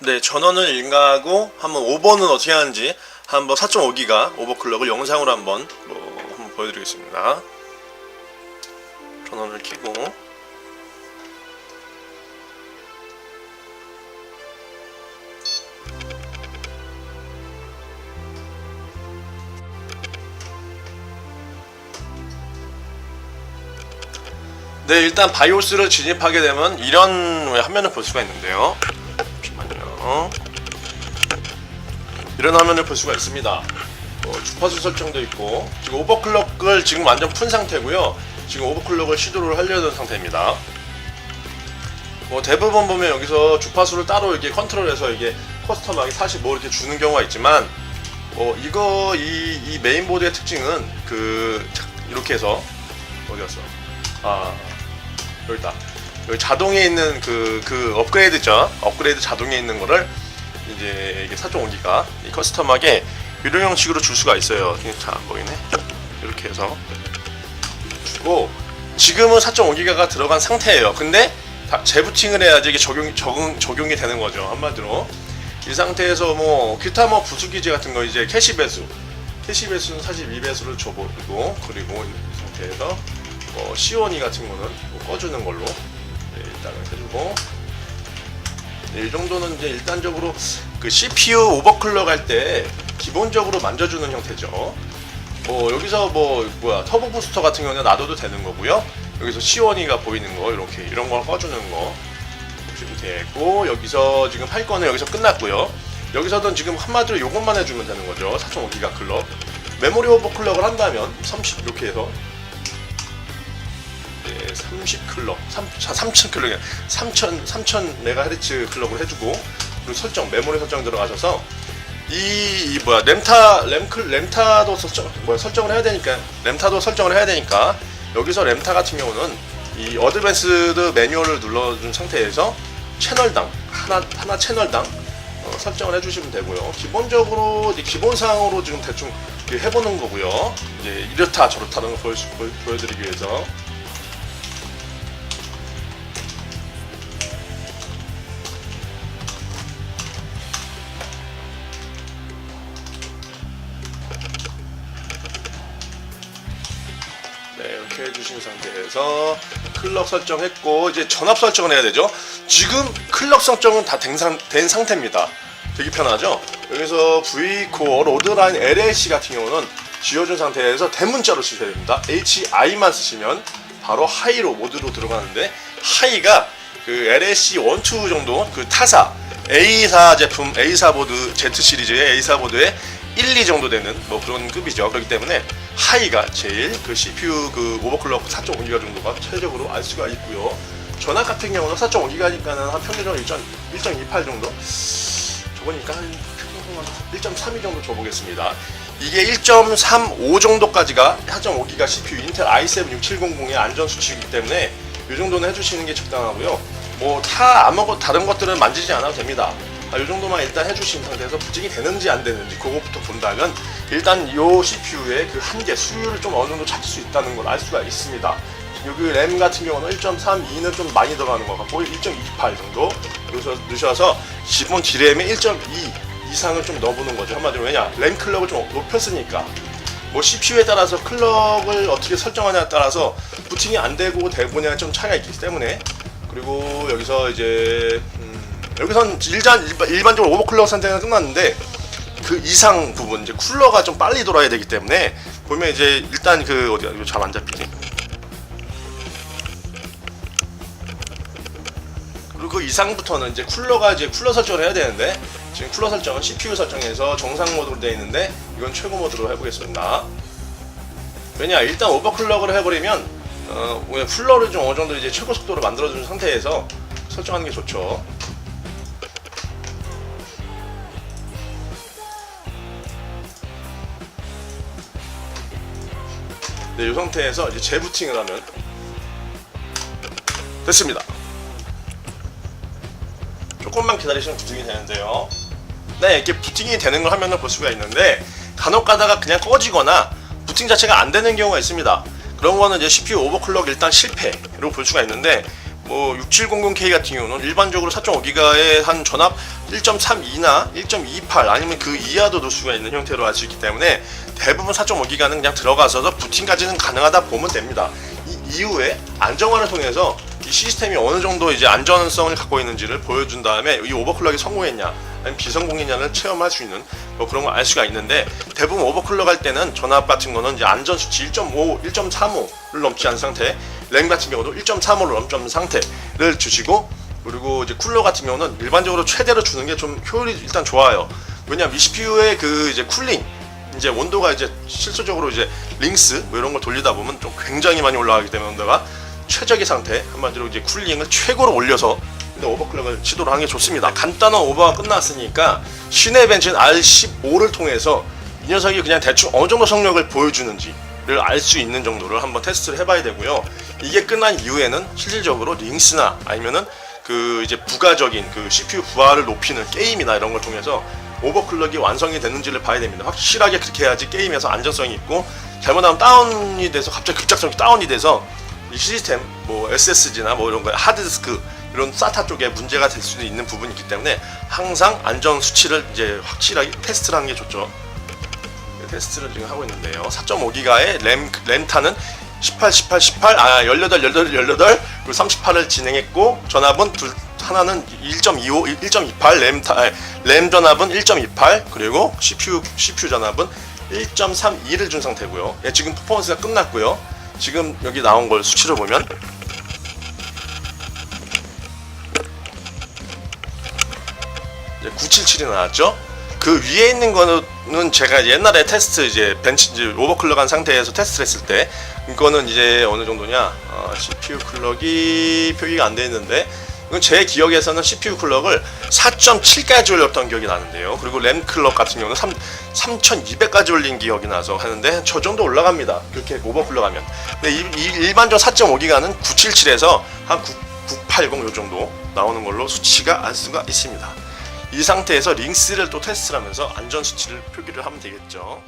네, 전원을 일가하고 한번 5번은 어떻게 하는지 한번 4.5기가 오버클럭을 영상으로 한번 뭐 한번 보여드리겠습니다. 전원을 켜고 네, 일단 바이오스를 진입하게 되면 이런 화면을 볼 수가 있는데요. 잠시만요. 이런 화면을 볼 수가 있습니다. 어, 주파수 설정도 있고 지금 오버클럭을 지금 완전 푼 상태고요. 지금 오버클럭을 시도를 하려는 상태입니다. 뭐 대부분 보면 여기서 주파수를 따로 이렇게 컨트롤해서 이게 커스텀하게 45 이렇게 주는 경우가 있지만 어 이거 이, 이 메인보드의 특징은 그 자, 이렇게 해서 어디 갔어? 아 여기 있다. 여기 자동에 있는 그, 그 업그레이드죠. 업그레이드 자동에 있는 거를 이제 이게 4.5기가 이 커스텀하게 유료 형식으로 줄 수가 있어요. 자, 보이네. 이렇게 해서 주고 지금은 4.5기가가 들어간 상태예요. 근데 다 재부팅을 해야지 이게 적용 적응 적용이 되는 거죠. 한마디로 이 상태에서 뭐 기타 뭐 부수 기제 같은 거 이제 캐시 배수 캐시 배수는 42배수를 줘보고 그리고 이 상태에서 뭐 C1E 같은 거는 뭐 꺼주는 걸로 네, 일단은 해주고 네, 이 정도는 이제 일단적으로 그 CPU 오버클럭 할 때 기본적으로 만져주는 형태죠. 뭐 여기서 뭐 뭐야 터보 부스터 같은 경우는 놔둬도 되는 거고요. 여기서 C1E가 보이는 거 이렇게 이런 걸 꺼주는 거 보시면 되고 여기서 지금 할 거는 여기서 끝났고요. 여기서는 지금 한마디로 요것만 해주면 되는 거죠. 4.5기가 클럭. 메모리 오버클럭을 한다면 30 이렇게 해서 네, 30 클럭, 3, 3000 클럭이 3000 3000 메가헤르츠 클럭을 해주고 그리고 설정 메모리 설정 들어가셔서 이, 이 뭐야 램타 램클 램타도 설정 뭐야 설정을 해야 되니까 램타도 설정을 해야 되니까 여기서 램타 같은 경우는 이 어드밴스드 매뉴얼을 눌러준 상태에서 채널당 하나 하나 채널당 어, 설정을 해주시면 되고요. 기본적으로 이제 기본 사항으로 지금 대충 해보는 거고요. 이제 이렇다 저렇다는 걸 보여, 보여, 보여드리기 위해서 이렇게 해주신 상태에서 클럭 설정했고 이제 전압 설정을 해야 되죠. 지금 클럭 설정은 다 된 상태입니다. 되게 편하죠. 여기서 V 코어 로드라인 LLC 같은 경우는 지워준 상태에서 대문자로 쓰셔야 됩니다. HI만 쓰시면 바로 하이로 모드로 들어가는데 하이가 그 LLC 1, 2 정도 그 타사 A사 제품 A사 보드 Z 시리즈의 A사 보드의 1, 2 정도 되는 뭐 그런 급이죠. 그렇기 때문에 하이가 제일 그 CPU 그 오버클럭 4.5기가 정도가 최적으로 알 수가 있고요. 전압 같은 경우는 4.5기가니까는 한 평균적으로 1.28 정도. 저거니까 한1.32 정도 줘보겠습니다. 이게 1.35 정도까지가 4.5기가 CPU 인텔 i7 6700의 안전 수치이기 때문에 이 정도는 해주시는 게 적당하고요. 뭐 다 아무것 다른 것들은 만지지 않아도 됩니다. 아, 이 정도만 일단 해주신 상태에서 부팅이 되는지 안 되는지 그것부터 본다면 일단 이 CPU의 그 한계 수율을 좀 어느 정도 찾을 수 있다는 걸 알 수가 있습니다. 여기 램 같은 경우는 1.32는 좀 많이 들어가는 것 같고 1.28 정도 넣으셔- 넣으셔서 기본 D램에 1.2 이상을 좀 넣어보는 거죠. 한마디로 왜냐 램 클럭을 좀 높였으니까 뭐 CPU에 따라서 클럭을 어떻게 설정하냐에 따라서 부팅이 안 되고 되고냐가 좀 차이가 있기 때문에 그리고 여기서 이제 음, 여기선 일반 일반적으로 오버클럭 상태는 끝났는데 그 이상 부분 이제 쿨러가 좀 빨리 돌아야 되기 때문에 보면 이제 일단 그 어디야 이거 잘 안 잡히지 그리고 그 이상부터는 이제 쿨러가 이제 쿨러 설정을 해야 되는데 지금 쿨러 설정은 CPU 설정에서 정상 모드로 되어 있는데 이건 최고 모드로 해보겠습니다. 왜냐 일단 오버클럭을 해버리면 어, 왜 쿨러를 좀 어느 정도 이제 최고 속도로 만들어준 상태에서 설정하는 게 좋죠. 네, 이 상태에서 이제 재부팅을 하면 됐습니다. 조금만 기다리시면 부팅이 되는데요. 네, 이렇게 부팅이 되는 걸 화면을 볼 수가 있는데 간혹 가다가 그냥 꺼지거나 부팅 자체가 안 되는 경우가 있습니다. 그런 거는 이제 CPU 오버클럭 일단 실패로 볼 수가 있는데 뭐 6700K 같은 경우는 일반적으로 4.5기가의 한 전압 1.32나 1.28 아니면 그 이하도 놓을 수가 있는 형태로 할수 있기 때문에 대부분 4.5기가는 그냥 들어가서서 부팅까지는 가능하다 보면 됩니다. 이 이후에 안정화를 통해서 이 시스템이 어느 정도 이제 안전성을 갖고 있는지를 보여준 다음에 이 오버클럭이 성공했냐 아니면 비성공했냐를 체험할 수 있는 뭐 그런 걸 알 수가 있는데 대부분 오버클럭 할 때는 전압 같은 거는 이제 안전 수치 1.5, 1.35를 넘지 않은 상태, 램 같은 경우도 1.35를 넘지 않은 상태를 주시고 그리고 이제 쿨러 같은 경우는 일반적으로 최대로 주는 게 좀 효율이 일단 좋아요. 왜냐면 이 CPU의 그 이제 쿨링 이제 온도가 이제 실질적으로 이제 링스 뭐 이런 걸 돌리다 보면 좀 굉장히 많이 올라가기 때문에 온도가 최적의 상태 한마디로 이제 쿨링을 최고로 올려서 근데 오버클럭을 시도를 하는 게 좋습니다. 간단한 오버가 끝났으니까 시내 벤친 R15를 통해서 이 녀석이 그냥 대충 어느 정도 성력을 보여주는지 를 알 수 있는 정도를 한번 테스트를 해봐야 되고요. 이게 끝난 이후에는 실질적으로 링스나 아니면은 그 이제 부가적인 그 CPU 부하를 높이는 게임이나 이런 걸 통해서 오버클럭이 완성이 되는지를 봐야 됩니다. 확실하게 그렇게 해야지 게임에서 안전성이 있고 잘못하면 다운이 돼서 갑자기 급작스럽게 다운이 돼서 이 시스템 뭐 SSG나 뭐 이런 거 하드디스크 이런 SATA 쪽에 문제가 될 수도 있는 부분이 있기 때문에 항상 안전 수치를 이제 확실하게 테스트를 하는 게 좋죠. 테스트를 지금 하고 있는데요. 4.5기가의 램 램타는 18, 18, 18, 아 18, 18, 18 그리고 38을 진행했고 전압은 둘 하나는 1.25, 1.28 램타 아니, 램 전압은 1.28 그리고 CPU CPU 전압은 1.32를 준 상태고요. 예, 지금 퍼포먼스가 끝났고요. 지금 여기 나온 걸 수치로 보면 이제 977이 나왔죠. 그 위에 있는 거는 제가 옛날에 테스트 이제 벤치 이제 오버클럭한 상태에서 테스트를 했을 때 이거는 이제 어느 정도냐 어, CPU 클럭이 표기가 안 돼 있는데 이건 제 기억에서는 CPU 클럭을 4.7까지 올렸던 기억이 나는데요. 그리고 램 클럭 같은 경우는 3, 3200까지 올린 기억이 나서 하는데 저 정도 올라갑니다. 그렇게 오버클럭 하면. 근데 이, 이 일반적 4.5기가는 977에서 한 9, 980 요 정도 나오는 걸로 수치가 알 수가 있습니다. 이 상태에서 링스를 또 테스트를 하면서 안전 수치를 표기를 하면 되겠죠.